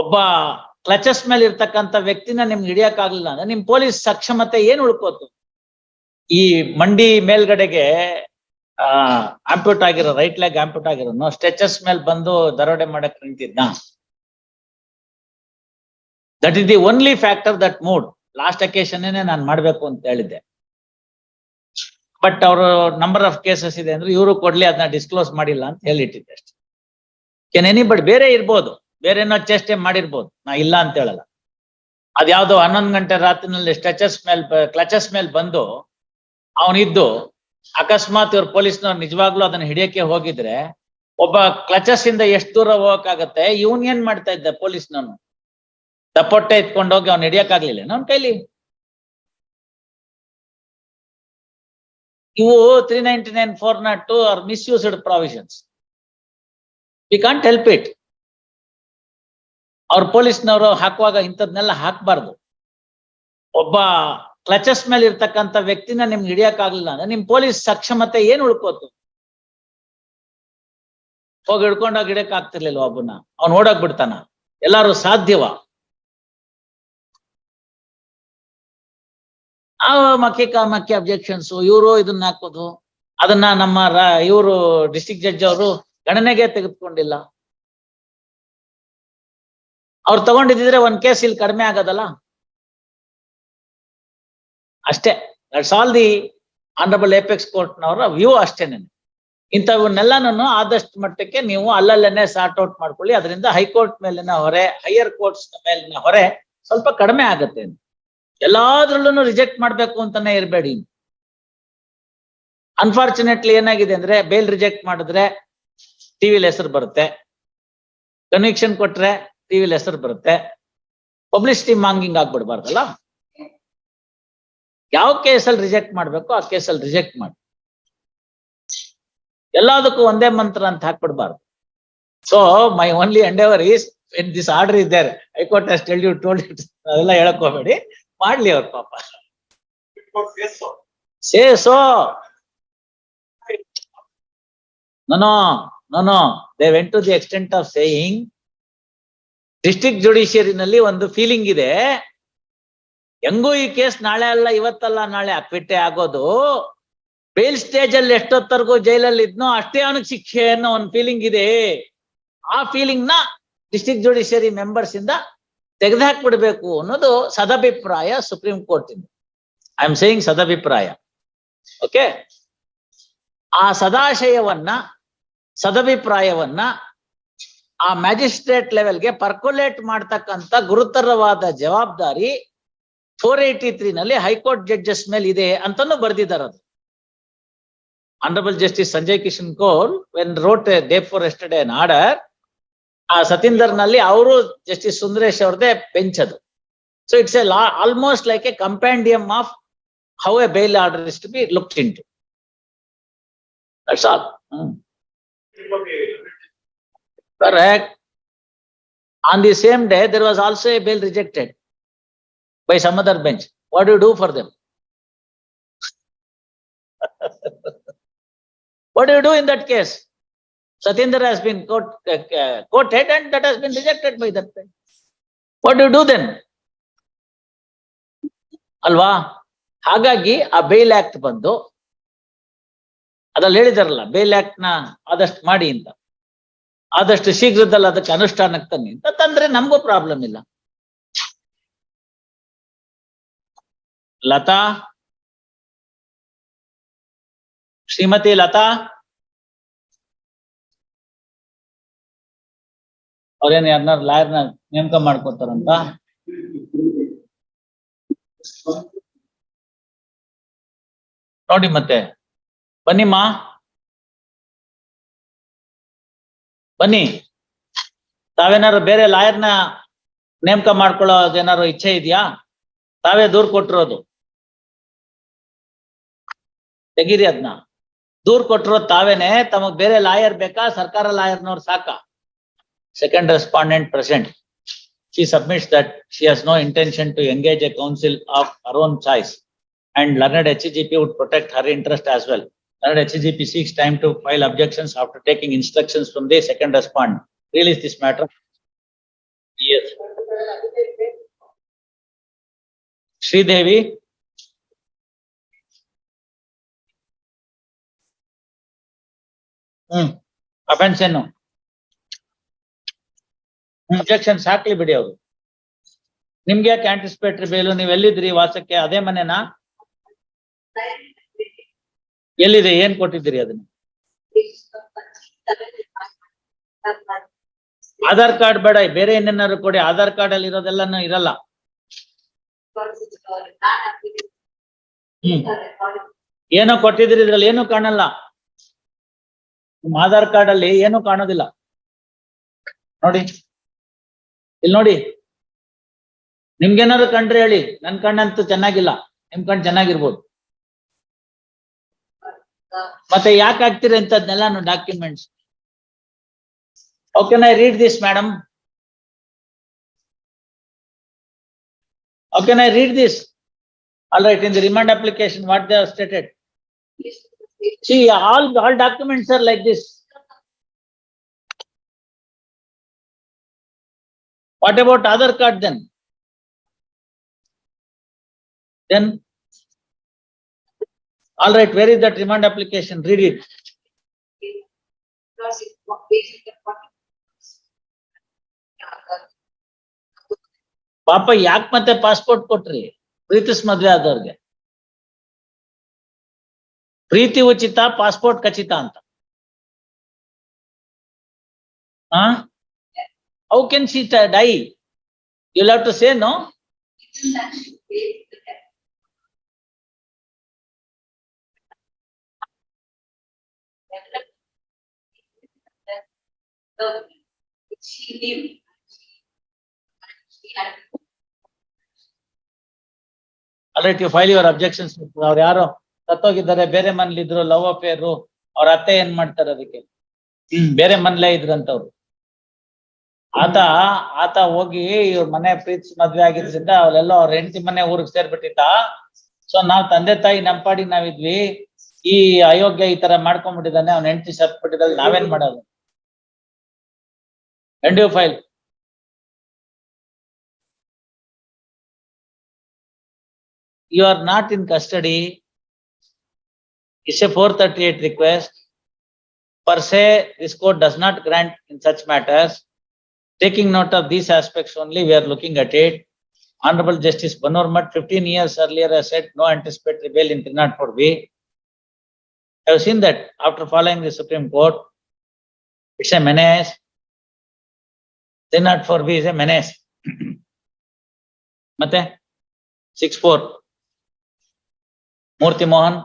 ಒಬ್ಬ ಕ್ಲಚಸ್ ಮೇಲೆ ಇರ್ತಕ್ಕಂಥ ವ್ಯಕ್ತಿನ ನಿಮ್ಗೆ ಹಿಡಿಯಕ್ ಆಗ್ಲಿಲ್ಲ ಅಂದ್ರೆ ನಿಮ್ ಪೊಲೀಸ್ ಸಕ್ಷಮತೆ ಏನ್ ಉಳ್ಕೋತು? ಈ ಮಂಡಿ ಮೇಲ್ಗಡೆಗೆ, ಆ ಆಂಪ್ಯೂಟ್ ಆಗಿರೋ ರೈಟ್ ಲೆಗ್ ಆಂಪ್ಯೂಟ್ ಆಗಿರೋನು ಸ್ಟ್ರೆಚಸ್ ಮೇಲೆ ಬಂದು ದರೋಡೆ ಮಾಡಕ್ ನಿಂತಿದ್ನ? That is the only factor that mood last occasion ನಾನು ಮಾಡ್ಬೇಕು ಅಂತ ಹೇಳಿದ್ದೆ. ಬಟ್ ಅವರು ನಂಬರ್ ಆಫ್ ಕೇಸಸ್ ಇದೆ ಅಂದ್ರೆ ಇವರು ಕೊಡ್ಲಿ ಅದನ್ನ ಡಿಸ್ಕ್ಲೋಸ್ ಮಾಡಿಲ್ಲ ಅಂತ ಹೇಳಿಟ್ಟಿದ್ದೆ ಅಷ್ಟೇ. ಎನಿ ಬಟ್ ಬೇರೆ ಇರ್ಬೋದು. ಬೇರೆ ಏನೋ ಚೇಷ್ಟೆ ಮಾಡಿರ್ಬೋದು. ನಾ ಇಲ್ಲ ಅಂತ ಹೇಳಲ್ಲ. ಅದ್ಯಾವ್ದೋ ಹನ್ನೊಂದು ಗಂಟೆ ರಾತ್ರಿನಲ್ಲಿ ಸ್ಟ್ರೆಚಸ್ ಮೇಲ್ ಕ್ಲಚಸ್ ಮೇಲೆ ಬಂದು ಅವನಿದ್ದು ಅಕಸ್ಮಾತ್ ಇವ್ರ ಪೊಲೀಸ್ನವ್ರು ನಿಜವಾಗ್ಲೂ ಅದನ್ನ ಹಿಡಿಯಕ್ಕೆ ಹೋಗಿದ್ರೆ ಒಬ್ಬ ಕ್ಲಚಸ್ ಇಂದ ಎಷ್ಟು ದೂರ ಹೋಗಕ್ಕಾಗತ್ತೆ? ಇವನ್ ಏನ್ ಮಾಡ್ತಾ ಇದ್ದ ಪೊಲೀಸ್ನವನು? ದಪ್ಪೊಟ್ಟೆ ಎತ್ಕೊಂಡೋಗಿ ಅವ್ನು ಹಿಡಿಯಕ್ಕಾಗ್ಲಿಲ್ಲ ಅವನ್ ಕೈಲಿ? ಇವು three ninety nine four not to are misused provisions we can't help it ಅವ್ರ ಪೊಲೀಸ್ನವರು ಹಾಕುವಾಗ ಇಂಥದ್ನೆಲ್ಲ ಹಾಕಬಾರ್ದು. ಒಬ್ಬ ಕ್ಲಚಸ್ ಮೇಲೆ ಇರ್ತಕ್ಕಂಥ ವ್ಯಕ್ತಿನ ನಿಮ್ಗೆ ಹಿಡಿಯಕ್ ಆಗ್ಲಿಲ್ಲ ಅಂದ್ರೆ ನಿಮ್ ಪೊಲೀಸ್ ಸಕ್ಷಮತೆ ಏನ್ ಉಳ್ಕೋತು? ಹೋಗಿ ಹಿಡ್ಕೊಂಡೋಗಿ ಹಿಡಿಯಕ್ ಆಗ್ತಿರ್ಲಿಲ್ಲ ಒಬ್ಬನ ಅವ್ನ್ ಓಡಕ್ ಬಿಡ್ತಾನ. ಎಲ್ಲಾರು ಸಾಧ್ಯವ. ಆ ಮಕ್ಕೆ ಕಾಮಕ್ಕೆ ಅಬ್ಜೆಕ್ಷನ್ಸ್ ಇವರು ಇದನ್ನ ಹಾಕೋದು. ಅದನ್ನ ನಮ್ಮ ಇವರು ಡಿಸ್ಟಿಕ್ ಜಡ್ಜ್ ಅವರು ಗಣನೆಗೆ ತೆಗೆದುಕೊಂಡಿಲ್ಲ. ಅವ್ರು ತಗೊಂಡಿದ್ರೆ ಒಂದ್ ಕೇಸ್ ಇಲ್ಲಿ ಕಡಿಮೆ ಆಗೋದಲ್ಲ? ಅಷ್ಟೇ. That's all the honourable apex ಕೋರ್ಟ್ನವರ view ಅಷ್ಟೇನೆ ಇಂಥವನ್ನೆಲ್ಲಾನು ಆದಷ್ಟು ಮಟ್ಟಕ್ಕೆ ನೀವು ಅಲ್ಲಲ್ಲೇನೆ ಸಾರ್ಟ್ ಔಟ್ ಮಾಡ್ಕೊಳ್ಳಿ. ಅದರಿಂದ ಹೈಕೋರ್ಟ್ ಮೇಲಿನ ಹೊರೆ ಹೈಯರ್ ಕೋರ್ಟ್ಸ್ ಮೇಲಿನ ಹೊರೆ ಸ್ವಲ್ಪ ಕಡಿಮೆ ಆಗುತ್ತೆ ಎಲ್ಲಾದ್ರಲ್ಲೂ ರಿಜೆಕ್ಟ್ ಮಾಡ್ಬೇಕು ಅಂತಾನೆ ಇರಬೇಡಿ ಅನ್ಫಾರ್ಚುನೇಟ್ಲಿ ಏನಾಗಿದೆ ಅಂದ್ರೆ ಬೇಲ್ ರಿಜೆಕ್ಟ್ ಮಾಡಿದ್ರೆ ಟಿವಿಲಿ ಹೆಸರು ಬರುತ್ತೆ. ಕನ್ವಿಕ್ಷನ್ ಕೊಟ್ರೆ ಟಿವಿಲಿ ಹೆಸರು ಬರುತ್ತೆ. ಪಬ್ಲಿಸಿಟಿ ಮಾಂಗಿಂಗ್ ಆಗ್ಬಿಡ್ಬಾರ್ದಲ್ಲ? ಯಾವ ಕೇಸಲ್ಲಿ ರಿಜೆಕ್ಟ್ ಮಾಡ್ಬೇಕು ಆ ಕೇಸಲ್ಲಿ ರಿಜೆಕ್ಟ್ ಮಾಡಿ. ಎಲ್ಲದಕ್ಕೂ ಒಂದೇ ಮಂತ್ರ ಅಂತ ಹಾಕ್ಬಿಡ್ಬಾರ್ದು. So my only endeavour is in this order ಇದ್ದಾರೆ ದೇರ್ ಹೈಕೋರ್ಟ್ ಅಷ್ಟು ಹೇಳಿ ಟೋಲ್ ಅದೆಲ್ಲ ಹೇಳಕೋಬೇಡಿ ಮಾಡ್ಲಿ ಅವ್ರ ಪಾಪ. Says so so ನನೋ they went to the extent of saying district ಜುಡಿಷಿಯರಿನಲ್ಲಿ ಒಂದು ಫೀಲಿಂಗ್ ಇದೆ. ಹೆಂಗೂ ಈ ಕೇಸ್ ನಾಳೆ ಅಲ್ಲ, ಇವತ್ತಲ್ಲ ನಾಳೆ ಅಕ್ವಿಟ್ಟೆ ಆಗೋದು. ಬೇಲ್ ಸ್ಟೇಜ್ ಅಲ್ಲಿ ಎಷ್ಟೊತ್ತರ್ಗೂ ಜೈಲಲ್ಲಿ ಇದ್ನೋ ಅಷ್ಟೇ ಅವನಿಗೆ ಶಿಕ್ಷೆ ಅನ್ನೋ ಒಂದು ಫೀಲಿಂಗ್ ಇದೆ. ಆ ಫೀಲಿಂಗ್ನ ಡಿಸ್ಟ್ರಿಕ್ಟ್ ಜುಡಿಷಿಯರಿ ಮೆಂಬರ್ಸ್ ಇಂದ ತೆಗೆದುಹಾಕ್ಬಿಡ್ಬೇಕು ಅನ್ನೋದು ಸದಭಿಪ್ರಾಯ ಸುಪ್ರೀಂ ಕೋರ್ಟ್ ಇಂದ ಐ ಆಮ್ ಸೇಯಿಂಗ್ ಸದಭಿಪ್ರಾಯ. ಓಕೆ ಆ ಸದಾಶಯವನ್ನ, ಸದಭಿಪ್ರಾಯವನ್ನ ಆ ಮ್ಯಾಜಿಸ್ಟ್ರೇಟ್ ಲೆವೆಲ್ಗೆ ಪರ್ಕುಲೇಟ್ ಮಾಡ್ತಕ್ಕಂತ ಗುರುತರವಾದ ಜವಾಬ್ದಾರಿ ಫೋರ್ ಏಯ್ಟಿ ತ್ರೀ ನಲ್ಲಿ ಹೈಕೋರ್ಟ್ ಜಡ್ಜಸ್ ಮೇಲೆ ಇದೆ ಅಂತಾನು ಬರ್ದಿದ್ದಾರೆ ಅದು. Honourable justice Sanjay Kishan Kaul when wrote day before yesterday an order ಆ ಸತೀಂದರ್ನಲ್ಲಿ ಅವರು ಜಸ್ಟಿಸ್ ಸುಂದರೇಶ್ ಅವ್ರದೇ ಬೆಂಚ್ ಅದು. So it's a law almost like a compendium of how a bail order is to be looked into that's that's all Correct. On the same day, there was also a bail rejected by some other bench. What do you do for them? What do you do in that case? Satinder has been quote, uh, uh, quoted and that has been rejected by that bench. What do you do then? ಅಲ್ವಾ ಹಾಗಾಗಿ ಆ bale act ಬಂದು ಅದ್ರಲ್ಲಿ ಹೇಳಿದಾರಲ್ಲ bale act ನ ಆದಷ್ಟು ಮಾಡಿ ಅಂತ ಆದಷ್ಟು ಶೀಘ್ರದಲ್ಲಿ ಅದಕ್ಕೆ ಅನುಷ್ಠಾನಕ್ಕೆ ತನ್ನಿ ಅಂತ ತಂದ್ರೆ ನಮಗೂ ಪ್ರಾಬ್ಲಮ್ ಇಲ್ಲ. ಲತಾ? ಶ್ರೀಮತಿ ಲತಾ? ಅವ್ರೇನ್ ಲಾಯರ್ ಲಾಯರ್ನ ನೇಮಕ ಮಾಡ್ಕೋತಾರಂತ? ನೋಡಿ ಮತ್ತೆ. ಬನ್ನಿಮ್ಮ. ಬನ್ನಿ. ತಾವೇನಾದ್ರು ಬೇರೆ ಲಾಯರ್ನ ನೇಮಕ ಮಾಡ್ಕೊಳ್ಳೋದೇನಾದ್ರು ಇಚ್ಛೆ ಇದೆಯಾ? ತಾವೇ ದೂರ್ ಕೊಟ್ಟಿರೋದು. ತೆಗೀರಿ ಅದನ್ನ ದೂರ್ ಕೊಟ್ಟಿರೋದು ತಾವೇನೆ, ತಮಗ್ ಬೇರೆ ಲಾಯರ್ ಬೇಕಾ? ಸರ್ಕಾರ ಲಾಯರ್ನವ್ರು ಸಾಕಾ? Second respondent present she submits that she has no intention to engage a counsel of own choice and learned H G P would protect her interest As well Third, HGP seeks time to file objections after taking instructions from the second respondent. Release this matter Yes. Sridevi hmm offence ಏನು injections ಹಾಕ್ಲಿ ಬಿಡಿ ಅವರು ನಿಮ್ಗೆ ಯಾಕೆ anticipatory bail ನೀವ್ ಎಲ್ಲಿದ್ರಿ ವಾಸಕ್ಕೆ ಅದೇ ಮನೆನಾ ಎಲ್ಲಿದೆ? ಏನ್ ಕೊಟ್ಟಿದ್ದೀರಿ ಅದನ್ನ? ಆಧಾರ್ ಕಾರ್ಡ್ ಬೇಡ, ಬೇರೆ ಏನೇನಾದ್ರು ಕೊಡಿ. ಆಧಾರ್ ಕಾರ್ಡ್ ಅಲ್ಲಿ ಇರೋದೆಲ್ಲ ಇರಲ್ಲ. ಹ್ಮ್. ಏನೋ ಕೊಟ್ಟಿದ್ರಿ ಇದ್ರಲ್ಲಿ, ಏನು ಕಾಣಲ್ಲ. ನಿಮ್ ಆಧಾರ್ ಕಾರ್ಡ್ ಅಲ್ಲಿ ಏನು ಕಾಣೋದಿಲ್ಲ. ನೋಡಿ. ಇಲ್ಲಿ ನೋಡಿ. ನಿಮ್ಗೇನಾದ್ರು ಕಂಡ್ರೆ ಹೇಳಿ. ನನ್ ಕಣ್ಣಂತೂ ಚೆನ್ನಾಗಿಲ್ಲ. ನಿಮ್ ಕಣ್ ಚೆನ್ನಾಗಿರ್ಬೋದು. ಮತ್ತೆ ಯಾಕೆ ಹಾಕ್ತೀರಿ ಅಂತದ್ನೆಲ್ಲಾನು documents okay I read this madam okay I read this all right in the remand application what they stated See, all, all documents are like this. What about Aadhaar card then? Then? All right, where is that remand application? Read it. ಪಾಪ ಯಾಕ್ ಮತ್ತೆ passport ಕೊಟ್ರಿ? ಪ್ರೀತಿಸ್ ಮದ್ವೆ ಆದವ್ರಿಗೆ. ಪ್ರೀತಿ ಉಚಿತ passport ಖಚಿತ ಅಂತ. ಹಾ how can she die you have to say no alright you file your objections ಅವ್ರು ಯಾರೋ ಸತ್ತೋಗಿದ್ದಾರೆ ಬೇರೆ ಮನೇಲಿ ಇದ್ರು ಲವ್ ಅಫೇರು ಅವ್ರ ಅತ್ತೆ ಏನ್ ಮಾಡ್ತಾರೆ ಅದಕ್ಕೆ? ಬೇರೆ ಮನೇಲೇ ಇದ್ರಂತವ್ರು ಆತ ಆತ ಹೋಗಿ ಇವ್ರ ಮನೆ ಪ್ರೀತಿ ಮದ್ವೆ ಆಗಿದ್ರಿಂದ ಅವ್ರೆಲ್ಲ ಅವ್ರ ಹೆಂಡತಿ ಮನೆ ಊರಿಗೆ ಸೇರ್ಬಿಟ್ಟಿದ್ದ. ಸೊ ನಾವ್ ತಂದೆ ತಾಯಿ ನಂಪಾಡಿ ನಾವಿದ್ವಿ ಈ ಅಯೋಗ್ಯ ಈ ತರ ಮಾಡ್ಕೊಂಡ್ಬಿಟ್ಟಿದ್ದಾನೆ ಅವ್ನ ಹೆಂಡತಿ ಸತ್ಬಿಟ್ಟಿದ್ದಲ್ಲಿ ನಾವೇನ್ ಮಾಡೋದು? రెండో file. you are not in custody It's a 438 request. Per se, this court does not grant in such matters. Taking note of these aspects only, we are looking at it. Honorable Justice Banormat, 15 years earlier, I said no anticipatory bail in 304B. I have seen that after following the Supreme Court, it's a menace. Three not four B is a menace. ಮತ್ತೆ six four Murthy Mohan